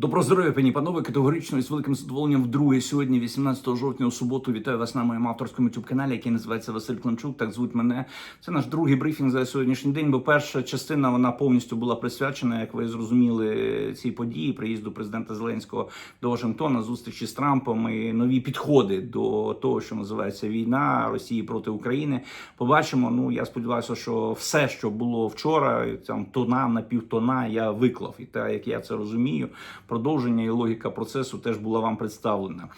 Добро здоров'я, пані панове, категорично і з великим задоволенням вдруге сьогодні, 18 жовтня, у суботу, вітаю вас на моєму авторському youtube каналі, який називається Василь Климчук. Так звуть мене. Це наш другий брифінг за сьогоднішній день. Бо перша частина вона повністю була присвячена, як ви зрозуміли, цій події приїзду президента Зеленського до Вашингтона, зустрічі з Трампом і нові підходи до того, що називається війна Росії проти України. Побачимо. Ну я сподіваюся, що все, що було вчора, там тона на півтона, я виклав, і так як я це розумію продовження і логіка процесу теж була вам представлена.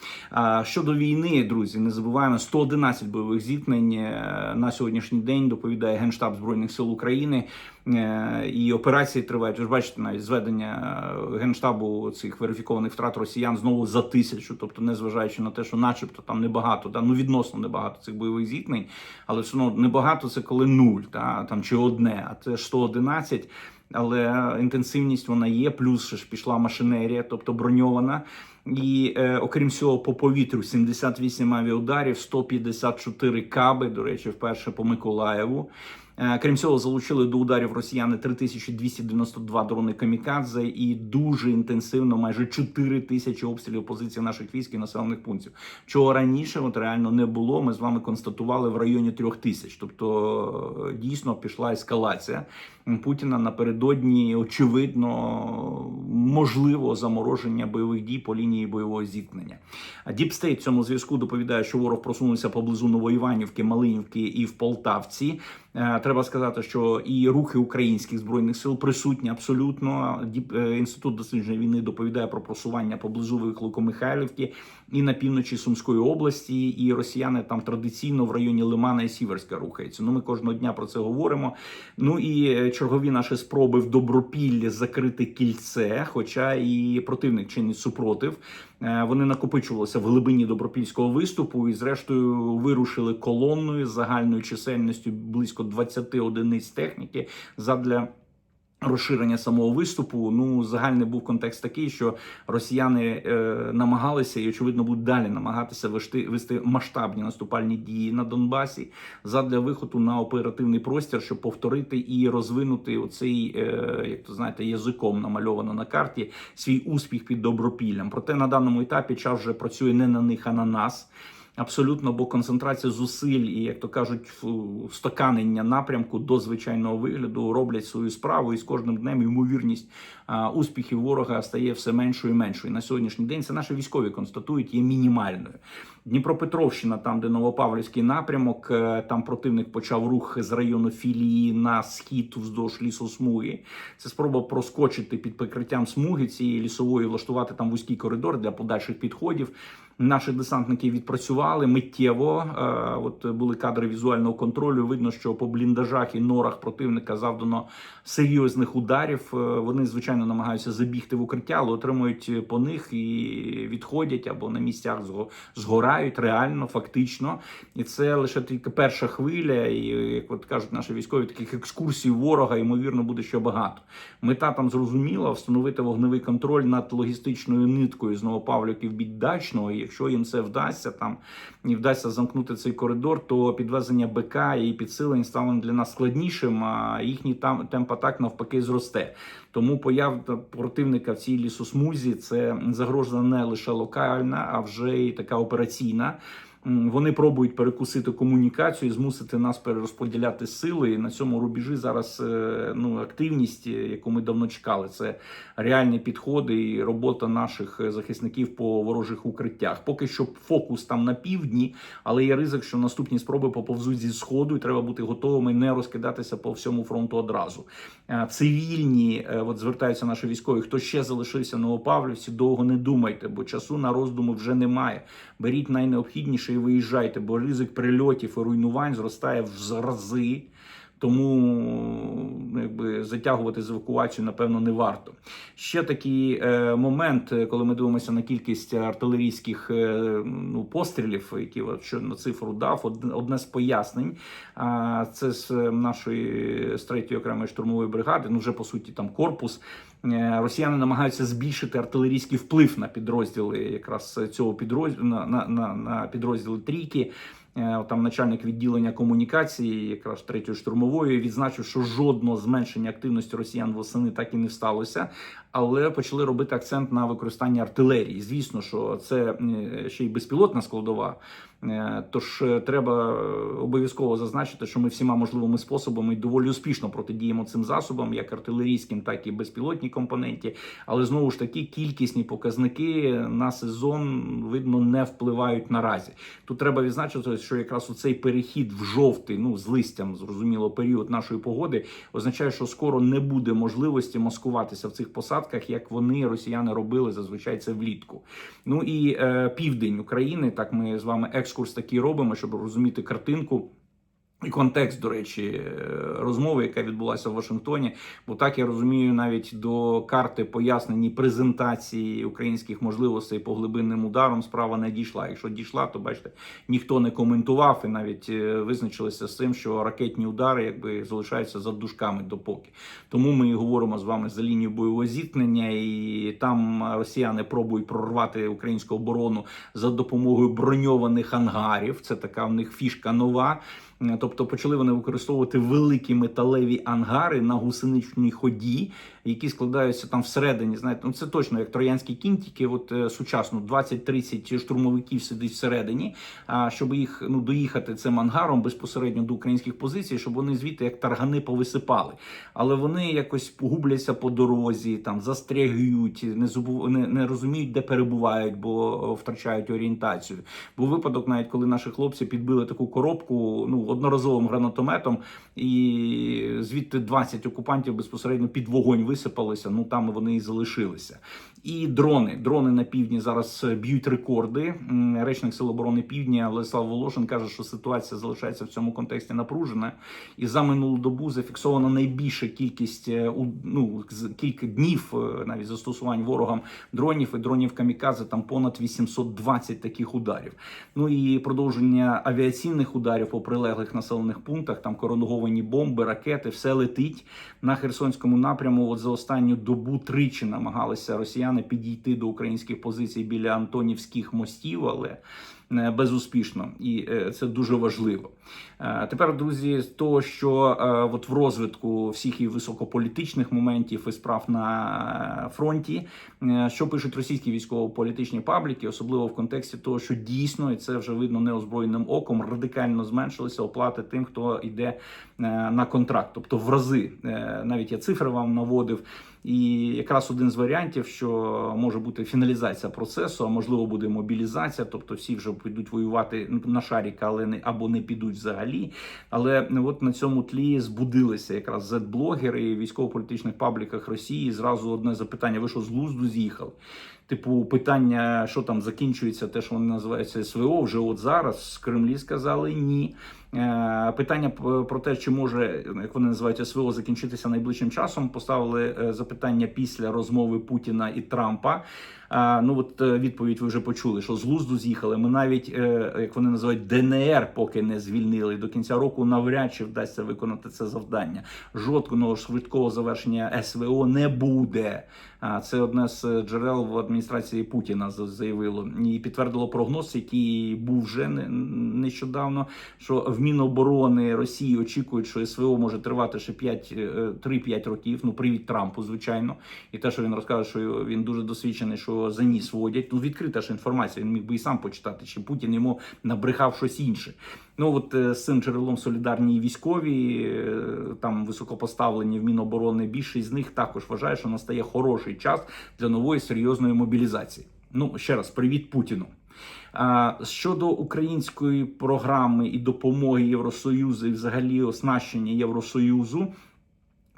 Щодо війни, друзі, не забуваємо 111 бойових зіткнень е, на сьогоднішній день. Доповідає генштаб збройних сил України. Е, І операції тривають. Ви ж бачите, навіть зведення е, генштабу цих верифікованих втрат росіян знову за тисячу, тобто, незважаючи на те, що, начебто, там небагато, да, ну відносно небагато цих бойових зіткнень, але все одно небагато це коли нуль, та там чи одне, а це ж 111 але інтенсивність вона є. Плюс ж пішла машинерія, тобто броньована. І е, окрім цього, по повітрю 78 авіаударів, 154 каби. До речі, вперше по Миколаєву. Е, Крім цього, залучили до ударів росіяни 3292 дрони камікадзе і дуже інтенсивно, майже 4 тисячі обстрілів позицій наших військ і населених пунктів. Чого раніше от реально не було. Ми з вами констатували в районі трьох тисяч. Тобто е, дійсно пішла ескалація Путіна напередодні. Очевидно, можливо замороження бойових дій по лінії бойового зіткнення. Діпстейт в цьому зв'язку доповідає, що ворог просунувся поблизу Новоіванівки, Малинівки і в Полтавці. Е, Треба сказати, що і рухи українських збройних сил присутні абсолютно. Е, Інститут дослідження війни доповідає про просування поблизу Вихлику Михайлівки і на півночі Сумської області. І росіяни там традиційно в районі Лимана і Сіверська рухаються. Ну ми кожного дня про це говоримо. Ну і е, чергові наші спроби в Добропіллі закрити кільце, хоча і противник чинить супротив. Е, Вони накопичувалися в глибині добропільського виступу і, зрештою, вирушили колонною з загальною чисельністю близько 20 одиниць техніки задля. Розширення самого виступу. Ну, загальний був контекст такий, що росіяни е, намагалися і очевидно будуть далі намагатися вести, вести масштабні наступальні дії на Донбасі задля виходу на оперативний простір, щоб повторити і розвинути оцей, е, як то знаєте, язиком намальовано на карті свій успіх під добропіллям. Проте на даному етапі час вже працює не на них, а на нас. Абсолютно, бо концентрація зусиль і, як то кажуть, стоканення напрямку до звичайного вигляду роблять свою справу, і з кожним днем ймовірність успіхів ворога стає все меншою і меншою. На сьогоднішній день це наші військові констатують, є мінімальною. Дніпропетровщина, там де Новопавлівський напрямок, е, там противник почав рух з району філії на схід вздовж лісосмуги. Це спроба проскочити під прикриттям смуги цієї лісової, влаштувати там вузький коридор для подальших підходів. Наші десантники відпрацювали миттєво. Е, От були кадри візуального контролю. Видно, що по бліндажах і норах противника завдано серйозних ударів. Е, Вони звичайно намагаються забігти в укриття, але отримують по них і відходять або на місцях зго- згорають реально, фактично. І це лише тільки перша хвиля. І як от кажуть наші військові, таких екскурсій ворога ймовірно буде ще багато. Мета там зрозуміла встановити вогневий контроль над логістичною ниткою з Новопавлівки в бік Дачного. І якщо їм це вдасться, там і вдасться замкнути цей коридор, то підвезення БК і підсилень стане для нас складнішим, а їхній там темп атак навпаки зросте. Тому поява противника в цій лісосмузі це загроза не лише локальна, а вже і така операційна. Вони пробують перекусити комунікацію, і змусити нас перерозподіляти сили. І на цьому рубежі зараз е, ну активність, е, яку ми давно чекали, це реальні підходи і робота наших е, захисників по ворожих укриттях. Поки що фокус там на півдні, але є ризик, що наступні спроби поповзуть зі сходу, і треба бути готовими не розкидатися по всьому фронту одразу. Цивільні, от звертаються наші військові, хто ще залишився в Новопавлівці, довго не думайте, бо часу на роздуму вже немає. Беріть найнеобхідніше і виїжджайте, бо ризик прильотів і руйнувань зростає в рази. Тому ну, якби затягувати з евакуацією, напевно, не варто. Ще такий е, момент, е, коли ми дивимося на кількість артилерійських е, ну, пострілів, які що на цифру дав, одне, з пояснень. А це з нашої з третьої окремої штурмової бригади. Ну вже по суті там корпус. Е, Росіяни намагаються збільшити артилерійський вплив на підрозділи якраз цього підрозділу на, на, на, на підрозділи трійки. Е, там начальник відділення комунікації, якраз третьої штурмової, відзначив, що жодного зменшення активності росіян восени так і не сталося. Але почали робити акцент на використання артилерії. Звісно, що це е, ще й безпілотна складова. Е, Тож е, треба обов'язково зазначити, що ми всіма можливими способами доволі успішно протидіємо цим засобам, як артилерійським, так і безпілотній компоненті. Але знову ж таки кількісні показники на сезон видно не впливають наразі. Тут треба відзначити, що якраз у цей перехід в жовтий, ну з листям, зрозуміло, період нашої погоди означає, що скоро не буде можливості маскуватися в цих посадках, як вони росіяни робили зазвичай це влітку. Ну і е, південь України, так ми з вами екскурс такий робимо, щоб розуміти картинку. І контекст, до речі, е, розмови, яка відбулася в Вашингтоні, бо так я розумію, навіть до карти пояснені презентації українських можливостей по глибинним ударам справа не дійшла. Якщо дійшла, то бачите, ніхто не коментував і навіть е, визначилися з цим, що ракетні удари якби залишаються за дужками допоки. Тому ми говоримо з вами за лінію бойового зіткнення, і там росіяни пробують прорвати українську оборону за допомогою броньованих ангарів. Це така в них фішка нова. Е, Тобто почали вони використовувати великі металеві ангари на гусеничній ході, які складаються там всередині. Знаєте, ну це точно як троянські кінь, тільки от е, сучасно 20-30 штурмовиків сидить всередині. А щоб їх ну доїхати цим ангаром безпосередньо до українських позицій, щоб вони звідти як таргани повисипали. Але вони якось погубляться по дорозі, там застрягують, не забув, не, не розуміють, де перебувають, бо е, втрачають орієнтацію. Був випадок, навіть коли наші хлопці підбили таку коробку, ну одноразовим гранатометом, і звідти 20 окупантів безпосередньо під вогонь висипалися. Ну там вони і залишилися. І дрони. Дрони на півдні зараз б'ють рекорди. Речник Сил оборони Півдня Владислав Волошин каже, що ситуація залишається в цьому контексті напружена. І за минулу добу зафіксована найбільша кількість е, ну, кілька днів е, навіть застосувань ворогам дронів і дронів камікадзе. Там понад 820 таких ударів. Ну і продовження авіаційних ударів по прилеглих населених пунктах. Там короновані бомби, ракети, все летить на Херсонському напряму. От за останню добу тричі намагалися росіяни підійти до українських позицій біля Антонівських мостів, але е, безуспішно, і е, це дуже важливо. Е, Тепер, друзі, з що от в розвитку всіх і високополітичних моментів і справ на фронті, що пишуть російські військово-політичні пабліки, особливо в контексті того, що дійсно і це вже видно неозброєним оком, радикально зменшилися оплати тим, хто йде на контракт, тобто в рази. Навіть я цифри вам наводив. І якраз один з варіантів, що може бути фіналізація процесу, а можливо буде мобілізація, тобто всі вже підуть воювати на шаріка, але не або не підуть взагалі. Але от на цьому тлі збудилися якраз зет-блогери військово-політичних пабліках Росії. Зразу одне запитання: ви що з глузду з'їхали? Типу, питання, що там закінчується, те, що вони називаються СВО, вже от зараз з Кремлі сказали ні. Е, Питання про те, чи може, як вони називають СВО, закінчитися найближчим часом, поставили е, запитання після розмови Путіна і Трампа. Ну от е, відповідь ви вже почули, що з глузду з'їхали. Ми навіть, е, як вони називають, ДНР поки не звільнили. До кінця року навряд чи вдасться виконати це завдання. Жодного швидкого завершення СВО не буде. Це одне з джерел в адміністрації Путіна за- заявило і підтвердило прогноз, який був вже не- нещодавно. Що в Міноборони Росії очікують, що СВО може тривати ще 5, е, 3-5 років. Ну привіт Трампу, звичайно, і те, що він розкаже, що він дуже досвідчений, що за ніс водять. Ну відкрита ж інформація. Він міг би і сам почитати, чи Путін йому набрехав щось інше. Ну от е, з цим джерелом солідарні військові, е, там високопоставлені в Міноборони. Більшість з них також вважає, що настає хороший час для нової серйозної мобілізації. Ну ще раз, привіт Путіну. Щодо української програми і допомоги Євросоюзу, і взагалі оснащення Євросоюзу.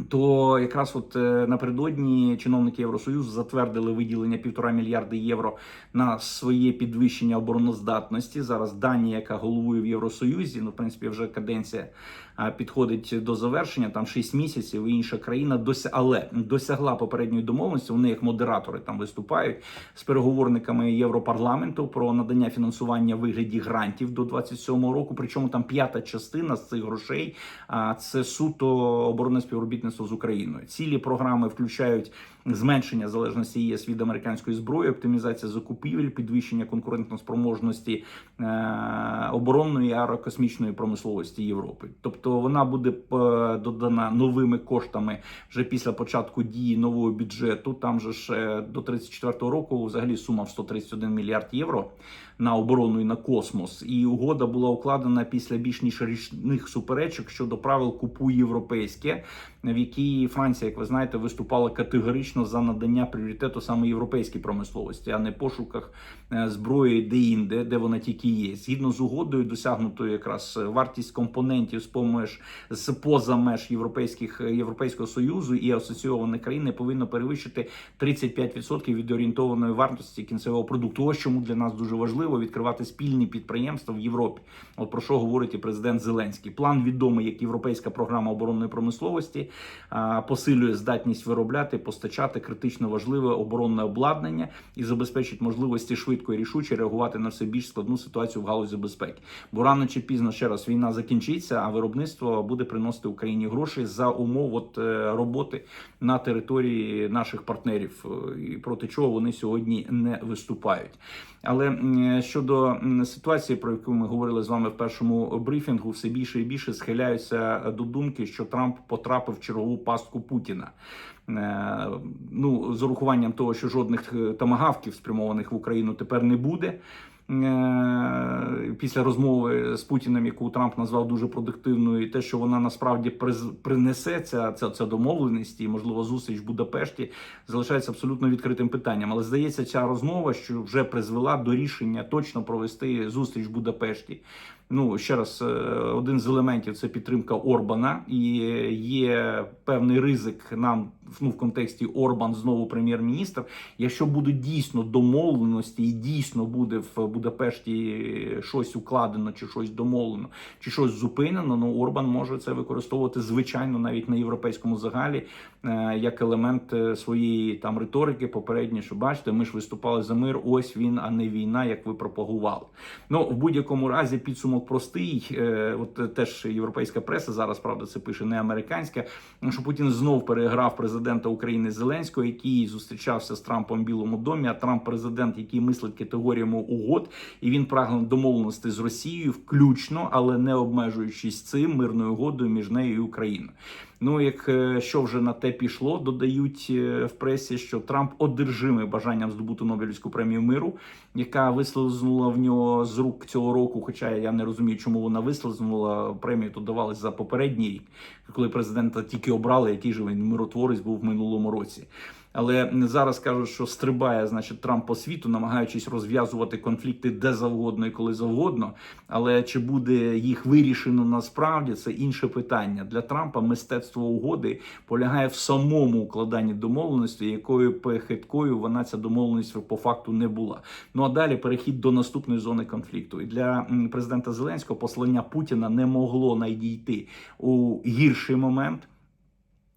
То якраз от е, напередодні чиновники Євросоюзу затвердили виділення півтора мільярди євро на своє підвищення обороноздатності. Зараз Данія, яка головує в Євросоюзі, ну в принципі вже каденція підходить до завершення, там 6 місяців. і Інша країна дося... але досягла попередньої домовленості. Вони як модератори там виступають з переговорниками Європарламенту про надання фінансування вигляді грантів до 27-го року. Причому там п'ята частина з цих грошей це суто оборонне співробітництво з Україною. Цілі програми включають зменшення залежності ЄС від американської зброї, оптимізація закупівель, підвищення конкурентноспроможності е, оборонної аерокосмічної промисловості Європи. Тобто вона буде е, додана новими коштами вже після початку дії нового бюджету. Там же ж е, до 34-го року взагалі сума в 131 мільярд євро на оборону і на космос. І угода була укладена після більш ніж річних суперечок щодо правил купуй європейське, в якій Франція, як ви знаєте, виступала категорично за надання пріоритету саме європейській промисловості, а не пошуках е, зброї де-інде, де вона тільки є. Згідно з угодою, досягнутою якраз вартість компонентів з помеж з поза меж європейських європейського союзу і асоційованих країн не повинно перевищити 35% від орієнтованої вартості кінцевого продукту. Ось чому для нас дуже важливо відкривати спільні підприємства в Європі. От про що говорить і президент Зеленський. План відомий як європейська програма оборонної промисловості посилює здатність виробляти, постачати критично важливе оборонне обладнання і забезпечить можливості швидко і рішуче реагувати на все більш складну ситуацію в галузі безпеки. Бо рано чи пізно ще раз війна закінчиться, а виробництво буде приносити Україні гроші за умов от е, роботи на території наших партнерів, е, і проти чого вони сьогодні не виступають. Але щодо ситуації, про яку ми говорили з вами в першому брифінгу, все більше і більше схиляються до думки, що Трамп потрапив в чергову пастку Путіна. Е, Ну, з урахуванням того, що жодних е, тамагавків спрямованих в Україну тепер не буде. Е, Після розмови з Путіним, яку Трамп назвав дуже продуктивною, і те, що вона насправді принесе ця, ця, ця домовленість і можливо зустріч в Будапешті, залишається абсолютно відкритим питанням. Але здається, ця розмова, що вже призвела до рішення точно провести зустріч в Будапешті. Ну ще раз, е, один з елементів це підтримка Орбана, і є певний ризик нам ну, в контексті Орбан знову прем'єр-міністр. Якщо будуть дійсно домовленості, і дійсно буде в Будапешті щось укладено, чи щось домовлено, чи щось зупинено, ну Орбан може це використовувати звичайно навіть на європейському загалі е, як елемент е, своєї там риторики. Попередньо, що бачите, ми ж виступали за мир. Ось він, а не війна, як ви пропагували. Ну в будь-якому разі підсумок простий. Е, От теж європейська преса зараз правда це пише, не американська. Що Путін знов переграв президента України Зеленського, який зустрічався з Трампом в Білому домі. А Трамп президент, який мислить категоріями угод, і він прагне домовленості з Росією, включно, але не обмежуючись цим мирною угодою між нею і Україною. Ну, як е, що вже на те пішло, додають е, в пресі, що Трамп одержимий бажанням здобути Нобелівську премію миру, яка вислизнула в нього з рук цього року. Хоча я не розумію, чому вона вислизнула. Премію то давалась за попередній рік, коли президента тільки обрали, який же він миротворець був в минулому році. Але зараз кажуть, що стрибає, значить, Трамп по світу, намагаючись розв'язувати конфлікти де завгодно і коли завгодно. Але чи буде їх вирішено насправді, це інше питання. Для Трампа мистецтво угоди полягає в самому укладанні домовленості, якою хиткою вона ця домовленість по факту не була. Ну а далі перехід до наступної зони конфлікту. І для президента Зеленського послання Путіна не могло надійти у гірший момент.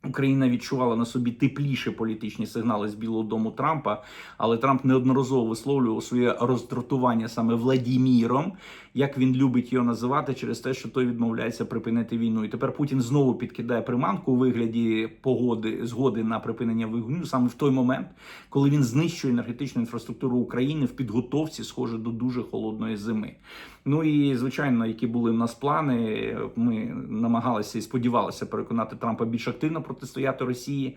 Україна відчувала на собі тепліші політичні сигнали з Білого Дому Трампа, але Трамп неодноразово висловлював своє роздратування саме Владіміром, як він любить його називати, через те, що той відмовляється припинити війну. І тепер Путін знову підкидає приманку у вигляді погоди згоди на припинення вогню саме в той момент, коли він знищує енергетичну інфраструктуру України в підготовці, схоже до дуже холодної зими. Ну і звичайно, які були в нас плани. Ми намагалися і сподівалися переконати Трампа більш активно протистояти Росії.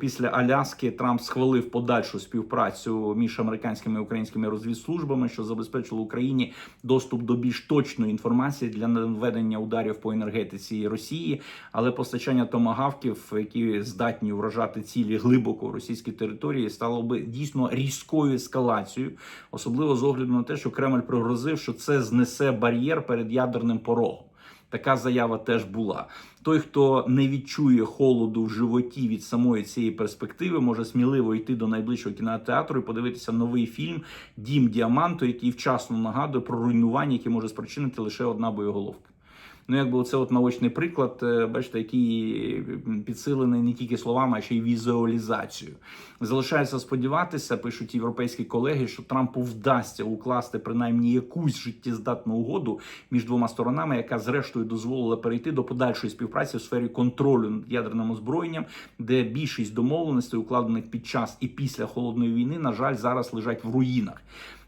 Після Аляски Трамп схвалив подальшу співпрацю між американськими і українськими розвідслужбами, що забезпечило Україні доступ до більш точної інформації для наведення ударів по енергетиці Росії, але постачання томагавків, які здатні вражати цілі глибоко російській території, стало би дійсно різкою ескалацією, особливо з огляду на те, що Кремль пригрозив, що це знесе бар'єр перед ядерним порогом. Така заява теж була. Той, хто не відчує холоду в животі від самої цієї перспективи, може сміливо йти до найближчого кінотеатру і подивитися новий фільм Дім Діаманту, який вчасно нагадує про руйнування, яке може спричинити лише одна боєголовка. Ну, якби оце от наочний приклад, е, бачите, який підсилений не тільки словами, а ще й візуалізацією. Залишається сподіватися, пишуть європейські колеги, що Трампу вдасться укласти принаймні якусь життєздатну угоду між двома сторонами, яка зрештою дозволила перейти до подальшої співпраці в сфері контролю над ядерним озброєнням, де більшість домовленостей, укладених під час і після холодної війни, на жаль, зараз лежать в руїнах.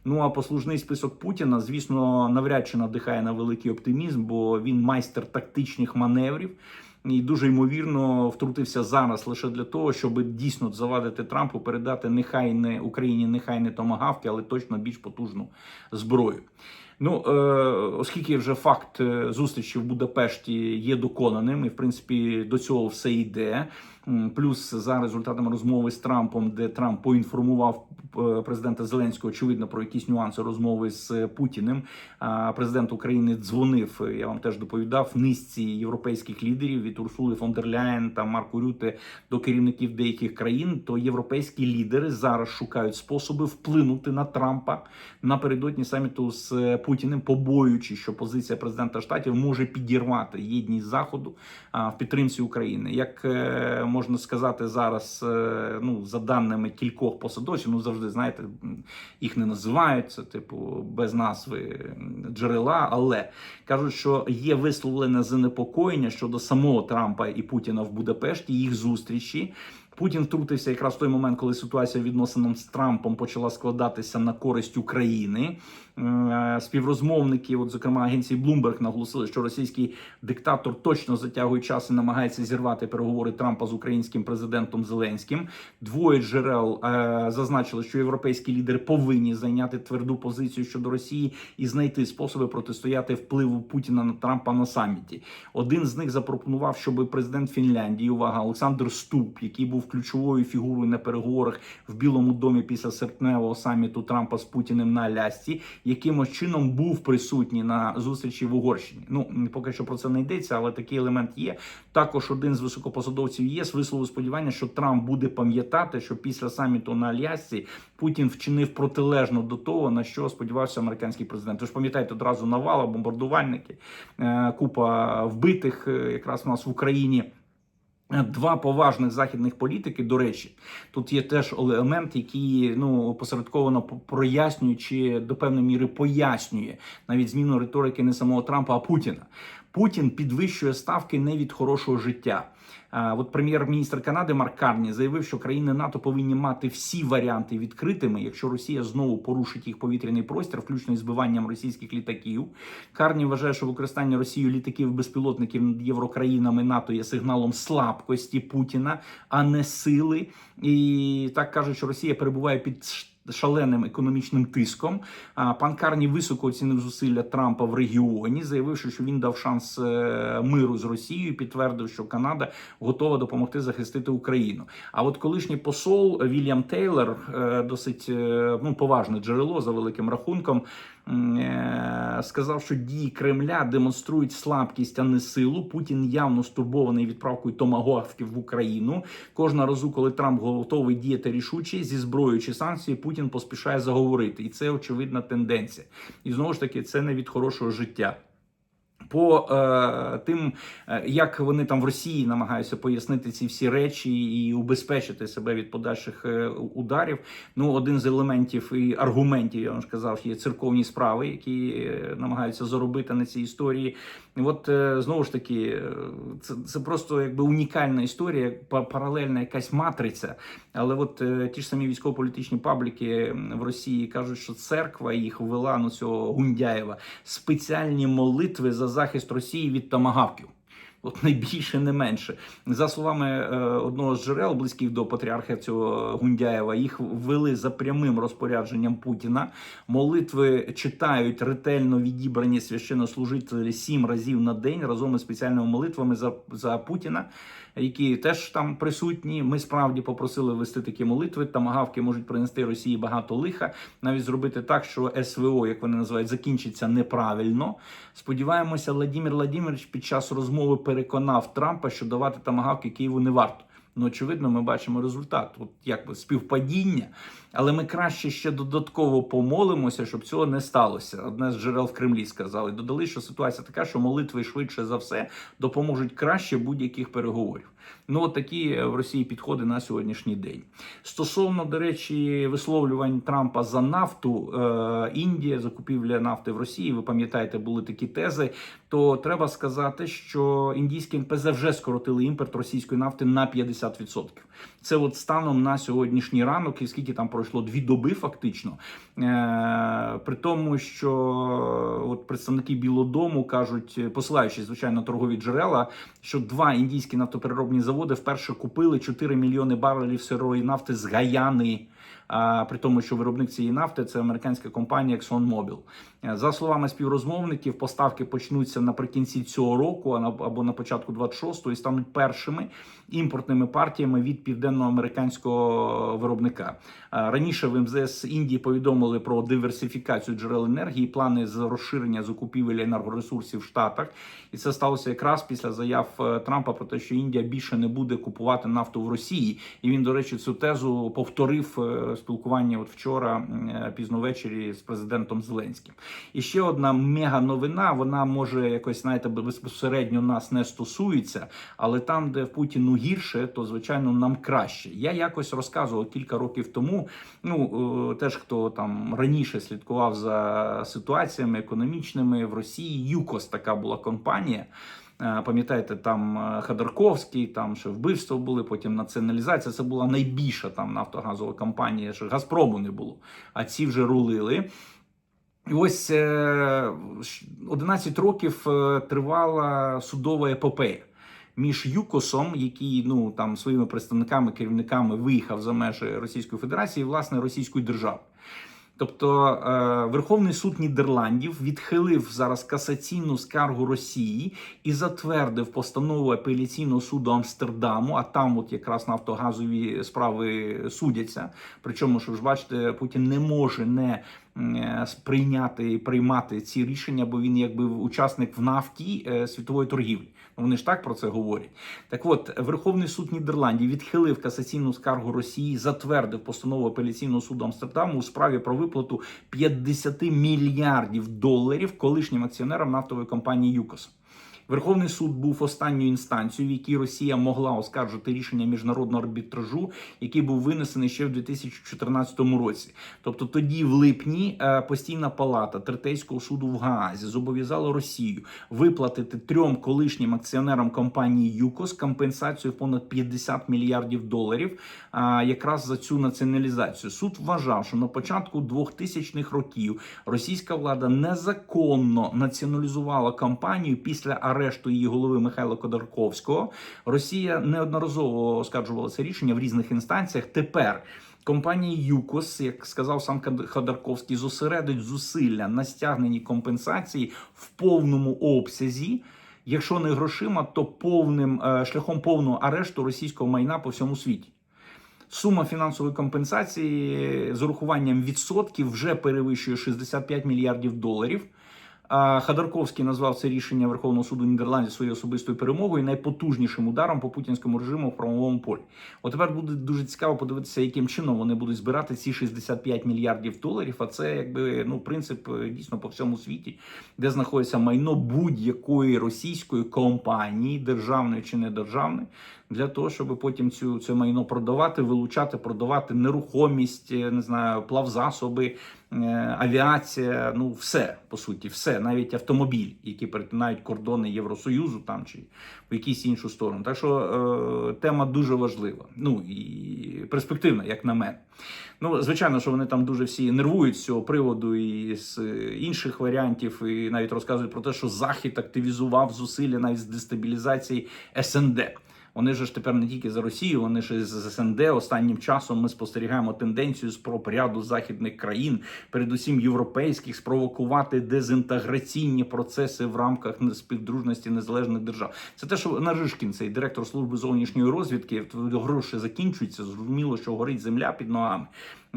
Ну а послужний список Путіна, звісно, навряд чи надихає на великий оптимізм, бо він майстер тактичних маневрів. І дуже ймовірно втрутився зараз лише для того, щоб дійсно завадити Трампу передати нехай не Україні, нехай не томагавки, але точно більш потужну зброю. Ну е, оскільки вже факт е, зустрічі в Будапешті є доконаним, і в принципі до цього все йде. Плюс за результатами розмови з Трампом, де Трамп поінформував е, президента Зеленського, очевидно, про якісь нюанси розмови з Путіним. А президент України дзвонив. Я вам теж доповідав низці європейських лідерів від Урсули фон дер Ляєн та Марку Рюте до керівників деяких країн. То європейські лідери зараз шукають способи вплинути на Трампа напередодні саміту з е, Путіним, побоюючи, що позиція президента штатів може підірвати єдність заходу в підтримці України. Як е, можна сказати зараз, е, ну за даними кількох посадовців, ну завжди знаєте, їх не називають це, типу, без назви джерела, але кажуть, що є висловлене занепокоєння щодо самого Трампа і Путіна в Будапешті, їх зустрічі. Путін втрутився якраз в той момент, коли ситуація відносинам з Трампом почала складатися на користь України. Е, Співрозмовники, от зокрема агенції Bloomberg, наголосили, що російський диктатор точно затягує час і намагається зірвати переговори Трампа з українським президентом Зеленським. Двоє джерел е, зазначили, що європейські лідери повинні зайняти тверду позицію щодо Росії і знайти способи протистояти впливу Путіна на Трампа на саміті. Один з них запропонував, щоб президент Фінляндії, увага, Олександр Ступ, який був ключовою фігурою на переговорах в Білому домі після серпневого саміту Трампа з Путіним на Алясці, якимось чином був присутній на зустрічі в Угорщині. Ну поки що про це не йдеться, але такий елемент є. Також один з високопосадовців ЄС висловив сподівання, що Трамп буде пам'ятати, що після саміту на Алясці Путін вчинив протилежно до того, на що сподівався американський президент. Ви ж пам'ятаєте одразу навала, бомбардувальники, е, купа вбитих е, якраз у нас в Україні. Два поважних західних політики, до речі, тут є теж елемент, який ну посередковано по- прояснює чи до певної міри пояснює навіть зміну риторики не самого Трампа, а Путіна. Путін підвищує ставки не від хорошого життя. От прем'єр-міністр Канади Марк Карні заявив, що країни НАТО повинні мати всі варіанти відкритими, якщо Росія знову порушить їх повітряний простір, включно із збиванням російських літаків. Карні вважає, що використання Росією літаків безпілотників над єврокраїнами НАТО є сигналом слабкості Путіна, а не сили. І так кажуть, що Росія перебуває під шаленим економічним тиском. Пан Карні високо оцінив зусилля Трампа в регіоні, заявивши, що він дав шанс е, миру з Росією, підтвердив, що Канада готова допомогти захистити Україну. А от колишній посол Вільям Тейлор, е, досить е, ну поважне джерело за великим рахунком. Е, Сказав, що дії Кремля демонструють слабкість, а не силу. Путін явно стурбований відправкою томагавків в Україну. Кожна разу, коли Трамп готовий діяти рішуче зі зброєю чи санкції, Путін поспішає заговорити, і це очевидна тенденція. І знову ж таки, це не від хорошого життя. По е, тим, е, як вони там в Росії намагаються пояснити ці всі речі і убезпечити себе від подальших е, ударів. Ну, один з елементів і аргументів, я вам ж казав, є церковні справи, які е, намагаються заробити на цій історії. От е, знову ж таки, е, це, це просто якби унікальна історія, паралельна якась матриця. Але от е, ті ж самі військово-політичні пабліки в Росії кажуть, що церква їх ввела ну цього Гундяєва спеціальні молитви за захист Росії від томагавків. От найбільше, не менше. За словами е, одного з джерел, близьких до патріарха цього Гундяєва, їх ввели за прямим розпорядженням Путіна. Молитви читають ретельно відібрані священнослужителі сім разів на день разом із спеціальними молитвами за, за Путіна, які теж там присутні. Ми справді попросили вести такі молитви. Тамагавки можуть принести Росії багато лиха, навіть зробити так, що СВО, як вони називають, закінчиться неправильно. Сподіваємося, Владимир Владимирович під час розмови переконав Трампа, що давати тамагавки Києву не варто. Ну, очевидно, ми бачимо результат. От якби співпадіння, але ми краще ще додатково помолимося, щоб цього не сталося. Одне з джерел в Кремлі сказали. Додали, що ситуація така, що молитви швидше за все допоможуть краще будь-яких переговорів. Ну, от такі в Росії підходи на сьогоднішній день. Стосовно, до речі, висловлювань Трампа за нафту, е, Індія, закупівля нафти в Росії. Ви пам'ятаєте, були такі тези. То треба сказати, що індійські НПЗ вже скоротили імпорт російської нафти на 50%. Це от станом на сьогоднішній ранок, і скільки там пройшло дві доби, фактично. Е, при тому, що от представники Білого Дому кажуть, посилаючись звичайно торгові джерела, що два індійські нафтопереробні заводи вперше купили 4 мільйони барелів сирої нафти з Гаяни. При тому, що виробник цієї нафти це американська компанія ExxonMobil. Е, За словами співрозмовників, поставки почнуться наприкінці цього року або на початку 26-го і стануть першими імпортними партіями від південноамериканського виробника. Е, Раніше в МЗС Індії повідомили про диверсифікацію джерел енергії, плани з розширення закупівель енергоресурсів в Штатах, і це сталося якраз після заяв е, Трампа про те, що Індія більше не буде купувати нафту в Росії. І він, до речі, цю тезу повторив спілкування от вчора пізно ввечері з президентом Зеленським. І ще одна мега новина. Вона може якось знаєте, безпосередньо нас не стосується, але там, де Путіну гірше, то звичайно нам краще. Я якось розказував кілька років тому. Ну е, теж хто там раніше слідкував за ситуаціями економічними в Росії. ЮКОС така була компанія. Е, Пам'ятаєте, там е, Ходорковський, там ще вбивства були, потім націоналізація. Це була найбільша там нафтогазова компанія, що Газпрому не було, а ці вже рулили. І ось е, 11 років е, тривала судова епопея між ЮКОСом, який ну там своїми представниками, керівниками виїхав за межі Російської Федерації, і власне Російської держави. Тобто е, Верховний суд Нідерландів відхилив зараз касаційну скаргу Росії і затвердив постанову апеляційного суду Амстердаму. А там, от якраз нафтогазові справи судяться. Причому, що ж бачите, Путін не може не е, сприйняти і приймати ці рішення, бо він якби учасник в нафті е, світової торгівлі. Вони ж так про це говорять. Так от, Верховний суд Нідерландів відхилив касаційну скаргу Росії, затвердив постанову апеляційного суду Амстердаму у справі про виплату 50 мільярдів доларів колишнім акціонерам нафтової компанії ЮКОС. Верховний суд був останньою інстанцією, в якій Росія могла оскаржити рішення міжнародного арбітражу, який був винесений ще в 2014 році. Тобто, тоді, в липні, е, постійна палата Третейського суду в Гаазі зобов'язала Росію виплатити трьом колишнім акціонерам компанії ЮКОС компенсацію понад 50 мільярдів доларів. а, Якраз за цю націоналізацію суд вважав, що на початку 2000-х років російська влада незаконно націоналізувала компанію після арешту її голови Михайла Ходорковського. Росія неодноразово оскаржувала це рішення в різних інстанціях. Тепер. Компанія ЮКОС, як сказав сам Ходорковський, зосередить зусилля на стягненні компенсації в повному обсязі, якщо не грошима, то повним е, шляхом повного арешту російського майна по всьому світі. Сума фінансової компенсації з урахуванням відсотків вже перевищує 65 мільярдів доларів. А Ходорковський назвав це рішення Верховного суду Нідерландів своєю особистою перемогою і найпотужнішим ударом по путінському режиму в правовому полі. От тепер буде дуже цікаво подивитися, яким чином вони будуть збирати ці 65 мільярдів доларів. А це якби ну принцип е, дійсно по всьому світі, де знаходиться майно будь-якої російської компанії, державної чи недержавної, для того, щоб потім цю це майно продавати, вилучати, продавати нерухомість, е, не знаю, плавзасоби. Е, Авіація, ну все по суті, все, навіть автомобіль, які перетинають кордони Євросоюзу там чи в якійсь іншу сторону. Так що е, тема дуже важлива. Ну і перспективна, як на мене. Ну, звичайно, що вони там дуже всі нервують з цього приводу і з інших варіантів, і навіть розказують про те, що Захід активізував зусилля навіть з дестабілізації СНД. Вони ж тепер не тільки за Росію, вони ж з СНД. Останнім часом ми спостерігаємо тенденцію спроб ряду західних країн, передусім європейських, спровокувати дезінтеграційні процеси в рамках співдружності незалежних держав. Це те, що Наришкін, цей директор служби зовнішньої розвідки, гроші закінчуються. Зрозуміло, що горить земля під ногами.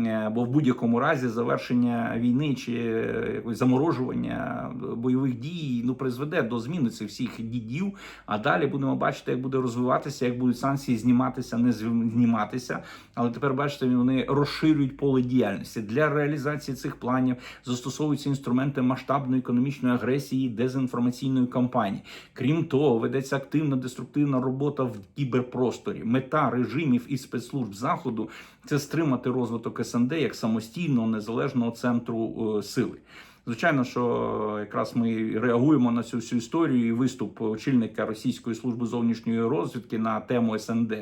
Е, Бо в будь-якому разі завершення війни чи е, якось заморожування бойових дій ну призведе до зміни цих всіх дідів. А далі будемо бачити, як буде розвиватися, як будуть санкції зніматися, не зніматися. Але тепер бачите, вони розширюють поле діяльності для реалізації цих планів. Застосовуються інструменти масштабної економічної агресії, дезінформаційної кампанії. Крім того, ведеться активна деструктивна робота в кіберпросторі. Мета режимів і спецслужб заходу це стримати розвиток СНД як самостійного незалежного центру е, сили. Звичайно, що якраз ми реагуємо на цю всю історію і виступ очільника Російської служби зовнішньої розвідки на тему СНД.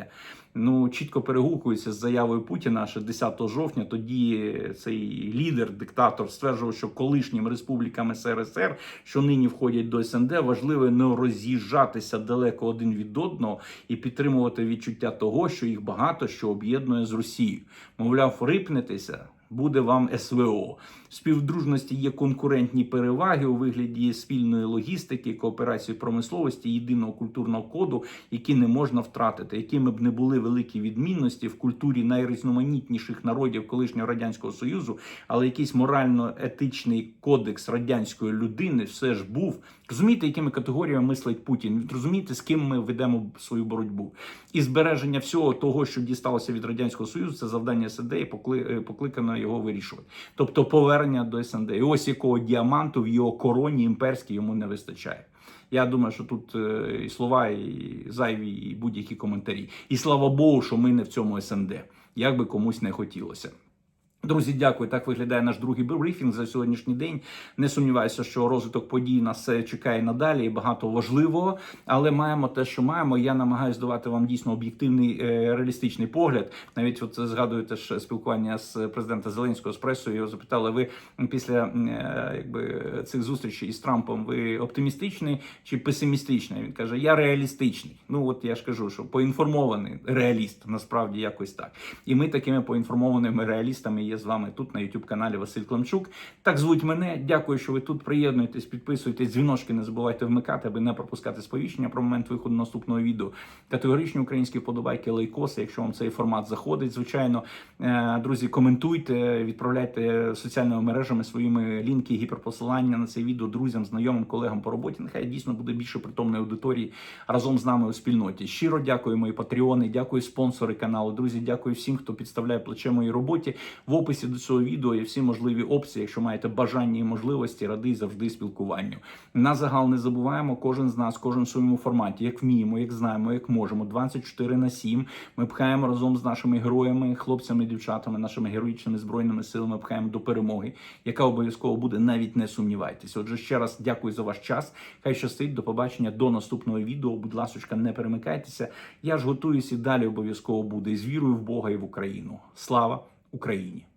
Ну чітко перегукується з заявою Путіна ще 10 жовтня. Тоді цей лідер, диктатор, стверджував, що колишнім республікам СРСР, що нині входять до СНД, важливо не роз'їжджатися далеко один від одного і підтримувати відчуття того, що їх багато що об'єднує з Росією. Мовляв, рипнетеся. Буде вам СВО. В співдружності є конкурентні переваги у вигляді спільної логістики, кооперації промисловості, єдиного культурного коду, які не можна втратити, якими б не були великі відмінності в культурі найрізноманітніших народів колишнього радянського союзу, але якийсь морально-етичний кодекс радянської людини все ж був. Розумієте, якими категоріями мислить Путін? Розумієте, з ким ми ведемо свою боротьбу? І збереження всього того, що дісталося від радянського союзу, це завдання СНД і е, покликано його вирішувати. Тобто повернення до СНД. І ось якого діаманту в його короні імперській йому не вистачає. Я думаю, що тут е, і слова, і зайві, і будь-які коментарі. І слава Богу, що ми не в цьому СНД, як би комусь не хотілося. Друзі, дякую. Так виглядає наш другий брифінг за сьогоднішній день. Не сумніваюся, що розвиток подій нас е, чекає надалі і багато важливого. Але маємо те, що маємо. Я намагаюся давати вам дійсно об'єктивний е, реалістичний погляд. Навіть от згадуєте ж спілкування з президента Зеленського з пресою. Його запитали, ви після е, якби цих зустрічей із Трампом ви оптимістичний чи песимістичний? Він каже: Я реалістичний. Ну от я ж кажу, що поінформований реаліст насправді якось так. І ми такими поінформованими реалістами є з вами тут на youtube каналі Василь Климчук. Так звуть мене. Дякую, що ви тут. Приєднуйтесь, підписуйтесь, дзвіночки не забувайте вмикати, аби не пропускати сповіщення про момент виходу наступного відео. Категоричні українські вподобайки, лайкоси. Якщо вам цей формат заходить, звичайно, Е, друзі, коментуйте, відправляйте соціальними мережами своїми лінки, гіперпосилання на це відео друзям, знайомим, колегам по роботі. Нехай дійсно буде більше притомної аудиторії разом з нами у спільноті. Щиро дякую, мої патреони, дякую спонсори каналу. Друзі, дякую всім, хто підставляє плече моїй роботі. В описі до цього відео є всі можливі опції. Якщо маєте бажання і можливості, радий завжди спілкуванню. На загал не забуваємо, кожен з нас, кожен в своєму форматі, як вміємо, як знаємо, як можемо. 24 на 7. Ми пхаємо разом з нашими героями, хлопцями, дівчатами, нашими героїчними збройними силами пхаємо до перемоги, яка обов'язково буде. Навіть не сумнівайтеся. Отже, ще раз дякую за ваш час. Хай щастить. До побачення до наступного відео. Будь ласочка, не перемикайтеся. Я ж готуюсь і далі обов'язково буде. І з вірою в Бога і в Україну. Слава Україні!